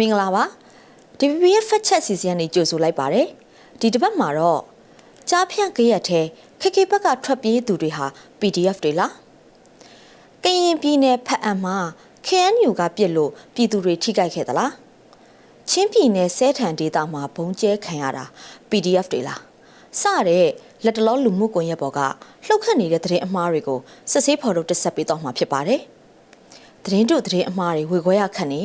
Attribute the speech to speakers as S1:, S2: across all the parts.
S1: မင်္ဂလာပါ DPP ရဲ့ fact check စီစဉ်ကနေကြိုဆိုလိုက်ပါတယ်ဒီတစ်ပတ်မှာတော့ကြားဖြန့်ကြရက်ထဲခက်ခဲဘက်ကထွက်ပြေးသူတွေဟာ PDF တွေလားကရင်ပြည်နယ်ဖက်အံမှာ KNU ကပြစ်လို့ပြည်သူတွေထိခိုက်ခဲ့သလားချင်းပြည်နယ်စဲထန်ဒေသမှာဘုံကျဲခံရတာ PDF တွေလားစတဲ့လက်တလောလူမှုကွန်ရက်ပေါ်ကလှုပ်ခတ်နေတဲ့သတင်းအမှားတွေကိုစစ်ဆေးဖော်ထုတ်တက်ဆက်ပေးတော့မှာဖြစ်ပါတယ်သတင်းတို့သတင်းအမှားတွေဝေခွဲရခန့်နေ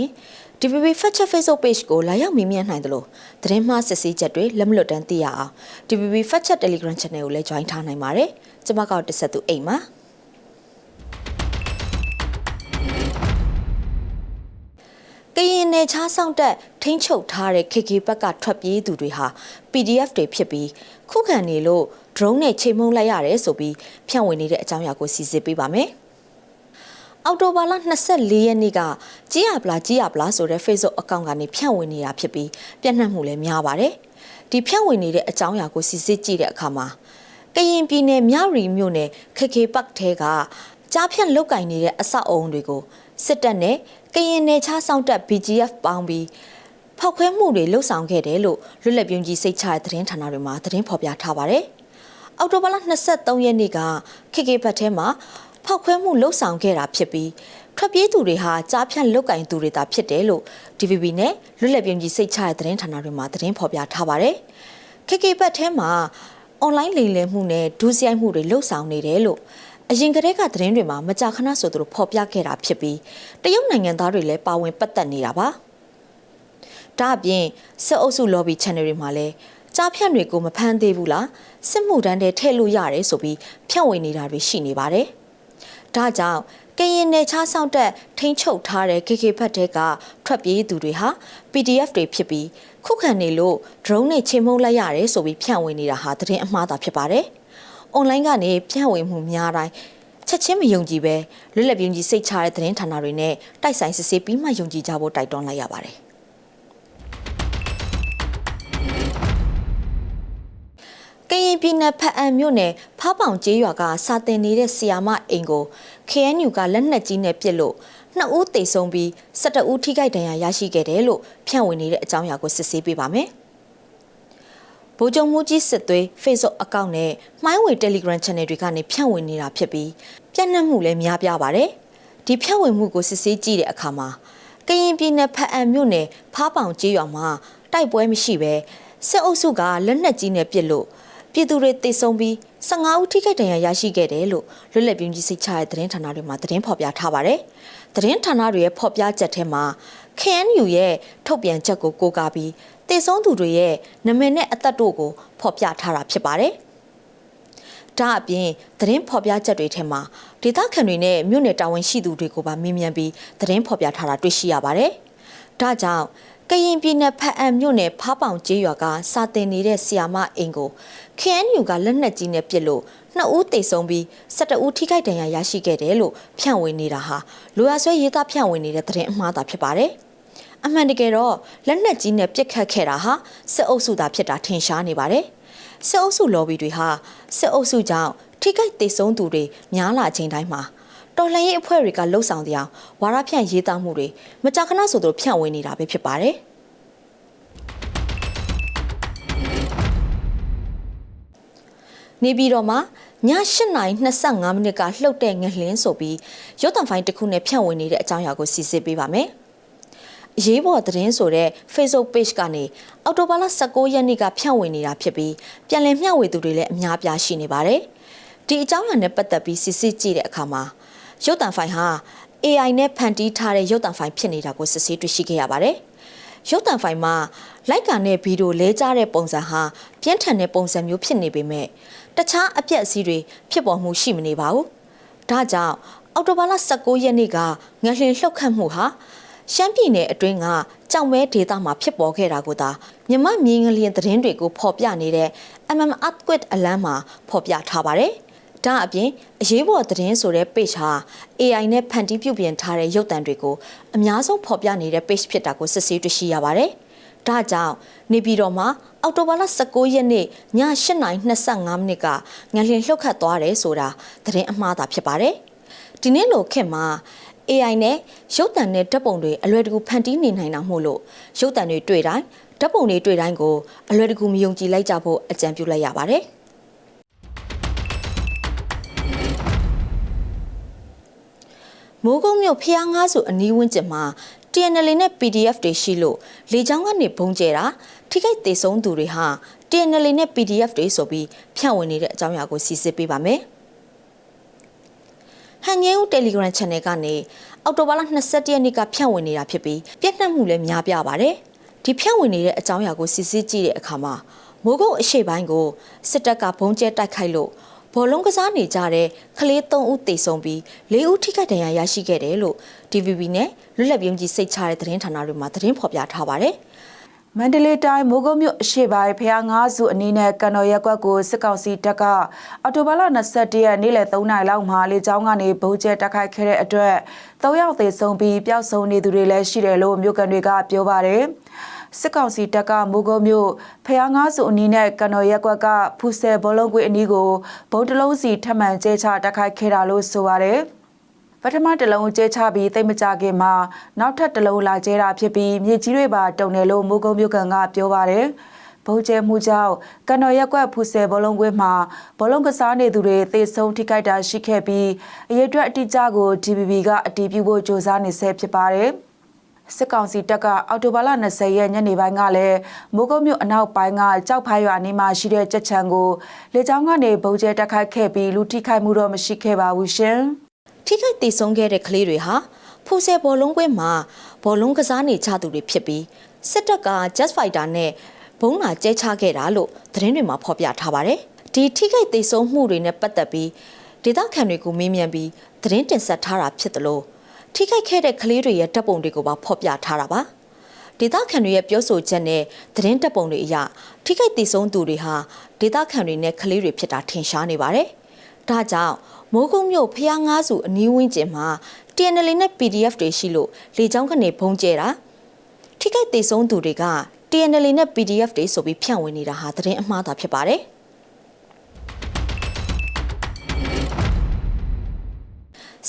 S1: DPP Fact Check Facebook Page ကိုလာရောက်မေးမြန်းနိုင်တယ်လို့သတင်းမှားစစ်ဆေးချက်တွေလက်မလွတ်တမ်းသိရအောင် DPP Fact Check Telegram Channel ကိုလည်း join ထားနိုင်ပါတယ်။ကျွန်မကောက်တက်ဆက်သူအိမ်မှာကရင်နယ်ခြားဆောင်တက်ထိန်းချုပ်ထားတဲ့ KK ဘက်ကထွက်ပြေးသူတွေဟာ PDF တွေဖြစ်ပြီးခုခံနေလို့ drone နဲ့ချိန်မုံလိုက်ရတယ်ဆိုပြီးဖြန့်ဝေနေတဲ့အကြောင်းအရာကိုစီစစ်ပေးပါမယ်။ အော်တိုဘာလ24ရက်နေ့ကကြီးရပလားကြီးရပလားဆိုတဲ့ Facebook အကောင့်ကနေဖြန့်ဝေနေတာဖြစ်ပြီးပြန့်နှံ့မှုလည်းများပါတယ်။ဒီဖြန့်ဝေနေတဲ့အကြောင်းအရာကိုစစ်စစ်ကြည့်တဲ့အခါမှာကရင်ပြည်နယ်မြရီမြို့နယ်ခခေပတ်ထဲကကြားဖြန့်လုတ်ကင်နေတဲ့အဆောက်အုံတွေကိုစစ်တပ်နဲ့ကရင်နယ်ခြားစောင့်တပ် BGF ပေါင်းပြီးဖောက်ခွဲမှုတွေလှုပ်ဆောင်ခဲ့တယ်လို့လွတ်လပ်ပြုံးကြီးစိတ်ချတဲ့သတင်းဌာနတွေမှာသတင်းဖော်ပြထားပါတယ်။အော်တိုဘာလ23ရက်နေ့ကခေခေဘတ်ထဲမှာ ဖောက်ခွဲမှုလှုပ်ဆောင်ခဲ့တာဖြစ်ပြီးထွက်ပြေးသူတွေဟာကြားဖြန့်လုတ်ကင်သူတွေသာဖြစ်တယ်လို့ DVB နဲ့လွတ်လပ်ပြုံးကြီးစိတ်ချတဲ့သတင်းဌာနတွေမှာသတင်းဖော်ပြထားပါတယ်။ခေခေဘတ်ထဲမှာအွန်လိုင်းလိမ်လည်မှုနဲ့ဒုစရိုက်မှုတွေလှုပ်ဆောင်နေတယ်လို့အရင်ကတည်းကသတင်းတွေမှာမကြာခဏဆိုသူတို့ဖော်ပြခဲ့တာဖြစ်ပြီးတရုတ်နိုင်ငံသားတွေလည်းပါဝင်ပတ်သက်နေတာပါ။ဒါအပြင်စစ်အုပ်စု lobby channel တွေမှာလည်းကြားဖြန့်တွေကိုမဖမ်းသေးဘူးလားစစ်မှုတန်းတွေထည့်လို့ရတယ်ဆိုပြီးဖြန့်ဝေနေတာတွေရှိနေပါတယ်။ ဒါကြောင့်ကရင်နယ်ခြားဆောင်တက်ထိန်းချုပ်ထားတဲ့ KK ဖက်တဲကထွက်ပြေးသူတွေဟာ PDF တွေဖြစ်ပြီးခုခံနေလို့ drone နဲ့ချိန်မုံလိုက်ရတယ်ဆိုပြီးဖြန့်ဝေနေတာဟာသတင်းအမှားသာဖြစ်ပါတယ်။ online ကနေဖြန့်ဝေမှုများတိုင်းချက်ချင်းမယုံကြည်ပဲလွတ်လပ်ပြင်းကြီးစိတ်ချတဲ့သတင်းဌာနတွေနဲ့တိုက်ဆိုင်စစ်ဆေးပြီးမှယုံကြည်ကြဖို့တိုက်တွန်းလိုက်ရပါတယ် ရင်ပြည်နယ်ဖက်အံမြို့နယ်ဖားပောင်ကျေးရွာကစာတင်နေတဲ့ဆီယာမအိမ်ကို KNU ကလက်နက်ကြီးနဲ့ပစ်လို့နှစ်ဦးသေဆုံးပြီး12ဦးထိခိုက်ဒဏ်ရာရရှိခဲ့တယ်လို့ဖြန့်ဝေနေတဲ့အကြောင်းအရာကိုစစ်ဆေးပေးပါမယ်။ဗိုလ်ချုပ်မှုကြီးစစ်သွေး Facebook အကောင့်နဲ့မှိုင်းဝေ Telegram Channel တွေကနေဖြန့်ဝေနေတာဖြစ်ပြီးပြန့်နှံ့မှုလည်းများပြားပါတယ်။ဒီဖြန့်ဝေမှုကိုစစ်ဆေးကြည့်တဲ့အခါမှာကရင်ပြည်နယ်ဖက်အံမြို့နယ်ဖားပောင်ကျေးရွာမှာတိုက်ပွဲမရှိဘဲစစ်အုပ်စုကလက်နက်ကြီးနဲ့ပစ်လို့ ပြည်သူတွေတေဆုံးပြီး15ဦးထိခိုက်ဒဏ်ရာရရှိခဲ့တယ်လို့လွတ်လပ်ပြင်းကြီးစိတ်ချတဲ့သတင်းဌာနတွေမှာသတင်းဖော်ပြထားပါတယ်။သတင်းဌာနတွေရဲ့ဖော်ပြချက်ထဲမှာ KNU ရဲ့ထုတ်ပြန်ချက်ကိုကိုးကားပြီးတေဆုံးသူတွေရဲ့နာမည်နဲ့အသက်တို့ကိုဖော်ပြထားတာဖြစ်ပါတယ်။ဒါအပြင်သတင်းဖော်ပြချက်တွေထဲမှာဒေသခံတွေနဲ့မြို့နယ်တာဝန်ရှိသူတွေကိုပါမေးမြန်းပြီးသတင်းဖော်ပြထားတာတွေ့ရှိရပါတယ်။ဒါကြောင့် ကရင်ပြည်နယ်ဖက်အံမြို့နယ်ဖားပောင်ကျေးရွာကစာတင်နေတဲ့ဆီယာမအိမ်ကို KNU ကလက်နက်ကြီးနဲ့ပစ်လို့နှစ်ဦးသေဆုံးပြီး12ဦးထိခိုက်ဒဏ်ရာရရှိခဲ့တယ်လို့ဖြန့်ဝေနေတာဟာလိုရာဆွဲရေးသားဖြန့်ဝေနေတဲ့သတင်းအမှားသာဖြစ်ပါတယ်။အမှန်တကယ်တော့လက်နက်ကြီးနဲ့ပစ်ခတ်ခဲ့တာဟာစစ်အုပ်စုသာဖြစ်တာထင်ရှားနေပါတယ်။စစ်အုပ်စု lobby တွေဟာစစ်အုပ်စုကြောင့်ထိခိုက်သေဆုံးသူတွေများလာချိန်တိုင်းမှာ တော်လှန်ရေးအဖွဲ့တွေကလှုပ်ဆောင်တရားဝါရဖြန့်ရေးသားမှုတွေမကြာခဏဆိုသူဖြန့်ဝေနေတာပဲဖြစ်ပါတယ်။နေပြည်တော်မှာည8:25မိနစ်ကလှုပ်တဲ့ငလင်းဆိုပြီးရုပ်သံဖိုင်တစ်ခုနဲ့ဖြန့်ဝေနေတဲ့အကြောင်းအရာကိုစီစစ်ပေးပါမယ်။အရေးပေါ်သတင်းဆိုတဲ့ Facebook page ကနေအော်တိုဘာလ19ရက်နေ့ကဖြန့်ဝေနေတာဖြစ်ပြီးပြန်လည်မျှဝေသူတွေလည်းအများပြားရှိနေပါတယ်။ဒီအကြောင်းအရာနဲ့ပတ်သက်ပြီးစစ်စစ်ကြည့်တဲ့အခါမှာ ရုပ်သံဖိုင်ဟာ AI နဲ့ဖန်တီးထားတဲ့ရုပ်သံဖိုင်ဖြစ်နေတာကိုစစ်ဆေးတွေ့ရှိခဲ့ရပါတယ်။ရုပ်သံဖိုင်မှာလိုက်ကန်တဲ့ဗီဒီယိုလဲကြားတဲ့ပုံစံဟာပြင်းထန်တဲ့ပုံစံမျိုးဖြစ်နေပေမဲ့တခြားအပြက်အစည်းတွေဖြစ်ပေါ်မှုရှိမနေပါဘူး။ဒါကြောင့်အော်တိုဘာလ19ရက်နေ့ကငလှင်လှုပ်ခတ်မှုဟာရှမ်းပြည်နယ်အတွင်းကကြောင်မဲဒေသမှာဖြစ်ပေါ်ခဲ့တာကိုသာမြမမြေငလျင်သတင်းတွေကိုဖော်ပြနေတဲ့ MM Earthquake အလန်းမှာဖော်ပြထားပါတယ်။ ဒါအပြင်အရေးပေါ်သတင်းဆိုတဲ့ page ဟာ AI နဲ့ဖန်တီးပြုပြင်ထားတဲ့ရုပ်သံတွေကိုအများဆုံးဖော်ပြနေတဲ့ page ဖြစ်တာကိုစစ်ဆေးတွေ့ရှိရပါတယ်။ဒါကြောင့်နေပြည်တော်မှာအောက်တိုဘာလ19ရက်နေ့ည8:25မိနစ်ကငလျင်လှုပ်ခတ်သွားတယ်ဆိုတာသတင်းအမှားသာဖြစ်ပါတယ်။ဒီနေ့လိုခေတ်မှာ AI နဲ့ရုပ်သံနဲ့ဓာတ်ပုံတွေအလွယ်တကူဖန်တီးနေနိုင်တာမို့လို့ရုပ်သံတွေတွေ့တိုင်းဓာတ်ပုံတွေတွေ့တိုင်းကိုအလွယ်တကူမယုံကြည်လိုက်ကြဖို့အကြံပြုလိုက်ရပါတယ်။ မိုးကုတ်မြို့ဖျားငါးစုအနီးဝန်းကျင်မှာ TNL နဲ့ PDF တွေရှိလို့လေကြောင်းကနေဘုံကျဲတာထိခိုက်ဒေဆုံးသူတွေဟာ TNL နဲ့ PDF တွေဆိုပြီးဖြန့်ဝေနေတဲ့အကြောင်းအရာကိုစီစစ်ပေးပါမယ်။ဟန်ငယ်ဦး Telegram Channel ကနေအောက်တိုဘာလ22ရက်နေ့ကဖြန့်ဝေနေတာဖြစ်ပြီးပြည့်နှက်မှုလည်းများပြားပါတယ်။ဒီဖြန့်ဝေနေတဲ့အကြောင်းအရာကိုစစ်ဆေးကြည့်တဲ့အခါမှာမိုးကုတ်အရှိပိုင်းကိုစစ်တပ်ကဘုံကျဲတိုက်ခိုက်လို့ ဘောလုံးကစားနေကြတဲ့ကလေး3ဦးတေဆုံးပြီး4ဦးထိခိုက်ဒဏ်ရာရရှိခဲ့တယ်လို့ DVB နဲ့လွတ်လပ်ပြုံးကြီးစိတ်ချတဲ့သတင်းဌာနတွေမှာသတင်းဖော်ပြထားပါတယ်။
S2: မန္တလေးတိုင်းမိုးကုတ်မြို့အရှိပိုင်းဖျားငါးစုအနီးနဲ့ကန်တော်ရက်ကွက်ကိုစစ်ကောင်စီတပ်ကအော်တိုဘာလ21ရက်နေ့လယ်3နာရီလောက်မှာလေကြောင်းကနေဗုံးကျဲတိုက်ခိုက်ခဲ့တဲ့အတွက်၃ယောက်သေဆုံးပြီးပျောက်ဆုံးနေသူတွေလည်းရှိတယ်လို့မြို့ကန်တွေကပြောပါတယ် စစ်ကောင်စီတပ်ကမိုးကုတ်မြို့ဖျားငါးစုအနီးနဲ့ကန်တော်ရက်ကွက်ကဖူဆယ်ဘောလုံးကွေးအနီးကိုဗုံးတစ်လုံးစီထပ်မံကျဲချတိုက်ခိုက်ခဲ့တာလို့ဆိုပါတယ်ပထမတစ်လုံးကျဲချပြီးတိတ်မကြခင်မှာနောက်ထပ်တစ်လုံးလာကျဲတာဖြစ်ပြီးမြေကြီးတွေပါတုံတယ်လို့မိုးကုတ်မြို့ကန်ကပြောပါတယ်။ဗုံးကျဲမှုကြောင့်ကန်တော်ရက်ကွက်ဖူဆယ်ဘောလုံးကွင်းမှာဘောလုံးကစားနေသူတွေသေဆုံးထိခိုက်တာရှိခဲ့ပြီးအရေးအတွက်အတိအကျကို DBB ကအတည်ပြုဖို့ကြိုးစားနေဆဲဖြစ်ပါတယ်။ စစ်ကောင်စီတပ်ကအော်တိုဘာလ20ရက်ညနေပိုင်းကလည်းမိုးကုတ်မြို့အနောက်ပိုင်းကကြောက်ဖိုင်းရွာနေမှာရှိတဲ့ကြက်ချံကိုလေကြောင်းကနေဗုံးကျဲတက်ခိုက်ခဲ့ပြီးလူထိခိုက်မှုတော့မရှိခဲ့ပါဘူးရှင်။
S1: ထိခိုက်ဒေဆုံးခဲ့တဲ့ကလေးတွေဟာဖူဆယ်ဘောလုံးကွင်းမှာဘောလုံးကစားနေကြသူတွေဖြစ်ပြီးစစ်တပ်က Jet Fighter နဲ့ဘုံလာကျဲချခဲ့တာလို့သတင်းတွေမှာဖော်ပြထားပါတယ်။ဒီထိခိုက်ဒေဆုံးမှုတွေနဲ့ပတ်သက်ပြီးဒေသခံတွေကိုမေးမြန်းပြီးသတင်းတင်ဆက်ထားတာဖြစ်တယ်လို့ ထိခိုက်ခဲ့တဲ့ကလေးတွေရဲ့တပ်ပုံတွေကိုပါဖော်ပြထားတာပါ။ဒေသခံတွေရဲ့ပြောဆိုချက်နဲ့သတင်းတပ်ပုံတွေအရထိခိုက်ဒေဆုံးသူတွေဟာဒေသခံတွေနဲ့ကလေးတွေဖြစ်တာထင်ရှားနေပါတယ်။ဒါကြောင့်မိုးကုတ်မြို့ဖျားငါးစုအနီးဝန်းကျင်မှာ TNL နဲ့ PDF တွေရှိလို့လေကြောင်းကနေဘုံကျဲတာထိခိုက်ဒေဆုံးသူတွေက TNL နဲ့ PDF တွေဆိုပြီးဖြန့်ဝေနေတာဟာသတင်းအမှားသာဖြစ်ပါတယ်။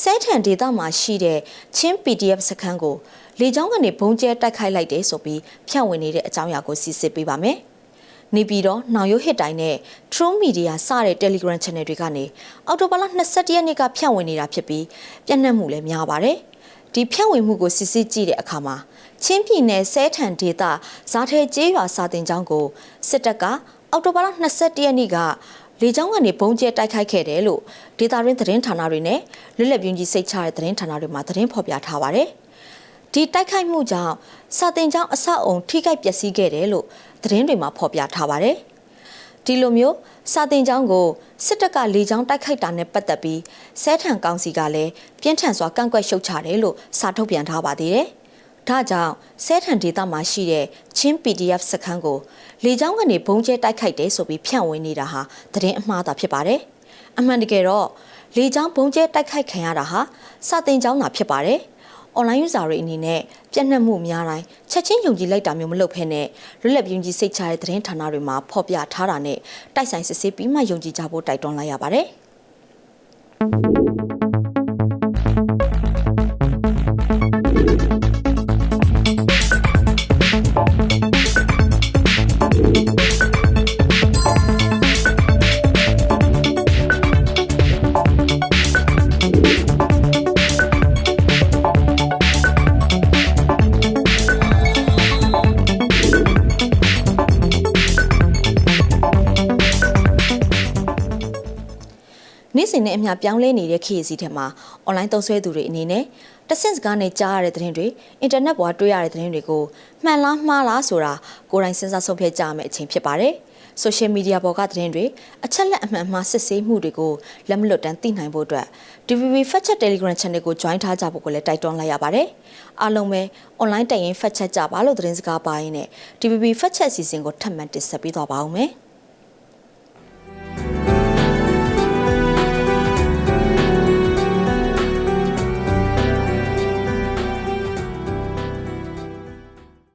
S1: စဲထန်ဒေသမှာရှိတဲ့ချင်း PDF စခန်းကိုလေကြောင်းကနေဘုံကျဲတိုက်ခိုက်လိုက်တယ်ဆိုပြီးဖြန့်ဝေနေတဲ့အကြောင်းအရာကိုစစ်ဆေးပေးပါမယ်။နေပြည်တော်နောင်ရုပ်ဟစ်တိုင်းနဲ့ True Media စတဲ့ Telegram Channel တွေကနေအော်တိုဘာလ22ရက်နေ့ကဖြန့်ဝေနေတာဖြစ်ပြီးပြန့်နှံ့မှုလည်းများပါတယ်။ဒီဖြန့်ဝေမှုကိုစစ်ဆေးကြည့်တဲ့အခါမှာချင်းပြည်နယ်စဲထန်ဒေသဇာထဲကျေးရွာစာတင်ကျောင်းကိုစစ်တပ်ကအော်တိုဘာလ22ရက်နေ့က လေကြောင်းကနေဘုံကျဲတိုက်ခိုက်ခဲ့တယ်လို့ဒေတာရင်းသတင်းဌာနတွေနဲ့လွတ်လပ်ပြင်းကြီးစိတ်ချတဲ့သတင်းဌာနတွေမှာသတင်းဖော်ပြထားပါတယ်။ဒီတိုက်ခိုက်မှုကြောင့်စာတင်ကျောင်းအဆောက်အုံထိခိုက်ပျက်စီးခဲ့တယ်လို့သတင်းတွေမှာဖော်ပြထားပါတယ်။ဒီလိုမျိုးစာတင်ကျောင်းကိုစစ်တပ်ကလေကြောင်းတိုက်ခိုက်တာနဲ့ပတ်သက်ပြီးစဲထန်ကောင်စီကလည်းပြင်းထန်စွာကန့်ကွက်ရှုတ်ချတယ်လို့စာထုတ်ပြန်ထားပါသေးတယ်။ ဒါကြောင့်စဲထန်ဒေသမှာရှိတဲ့ချင်း PDF စခန်းကိုလေကြောင်းကနေဘုံကျဲတိုက်ခိုက်တယ်ဆိုပြီးဖြန့်ဝေနေတာဟာသတင်းအမှားသာဖြစ်ပါတယ်။အမှန်တကယ်တော့လေကြောင်းဘုံကျဲတိုက်ခိုက်ခံရတာဟာစာတင်ကျောင်းသာဖြစ်ပါတယ်။ online user တွေအနေနဲ့ပြည့်နှက်မှုများတိုင်းချက်ချင်းယုံကြည်လိုက်တာမျိုးမလုပ်ဖ ೇನೆ လွတ်လပ်ပြုံးကြီးစိတ်ချတဲ့သတင်းဌာနတွေမှာဖော်ပြထားတာနဲ့တိုက်ဆိုင်စစ်ဆေးပြီးမှယုံကြည်ကြဖို့တိုက်တွန်းလိုက်ရပါတယ်။ နေ့စဉ်နဲ့အမျှပြောင်းလဲနေတဲ့ခေတ်အစည်းထဲမှာအွန်လိုင်းသုံးစွဲသူတွေအနေနဲ့တဆင့်စကားနဲ့ကြားရတဲ့သတင်းတွေအင်တာနက်ပေါ်တွေ့ရတဲ့သတင်းတွေကိုမှန်လားမှားလားဆိုတာကိုယ်တိုင်စဉ်းစားဆုံးဖြတ်ကြရမယ့်အချိန်ဖြစ်ပါတယ်။ social media ပေါ်ကသတင်းတွေအချက်လက်အမှန်မှားစစ်ဆေးမှုတွေကိုလက်မလွတ်တမ်းသိနိုင်ဖို့အတွက် DVB Fact Check Telegram Channel ကို join ထားကြဖို့ကိုလည်းတိုက်တွန်းလိုက်ရပါတယ်။အားလုံးပဲ online တက်ရင် fact check ကြပါလို့သတင်းစကားပါရင်းနဲ့ DVB Fact Check စီစဉ်ကိုထပ်မံတင်ဆက်ပေးသွားပါဦးမယ်။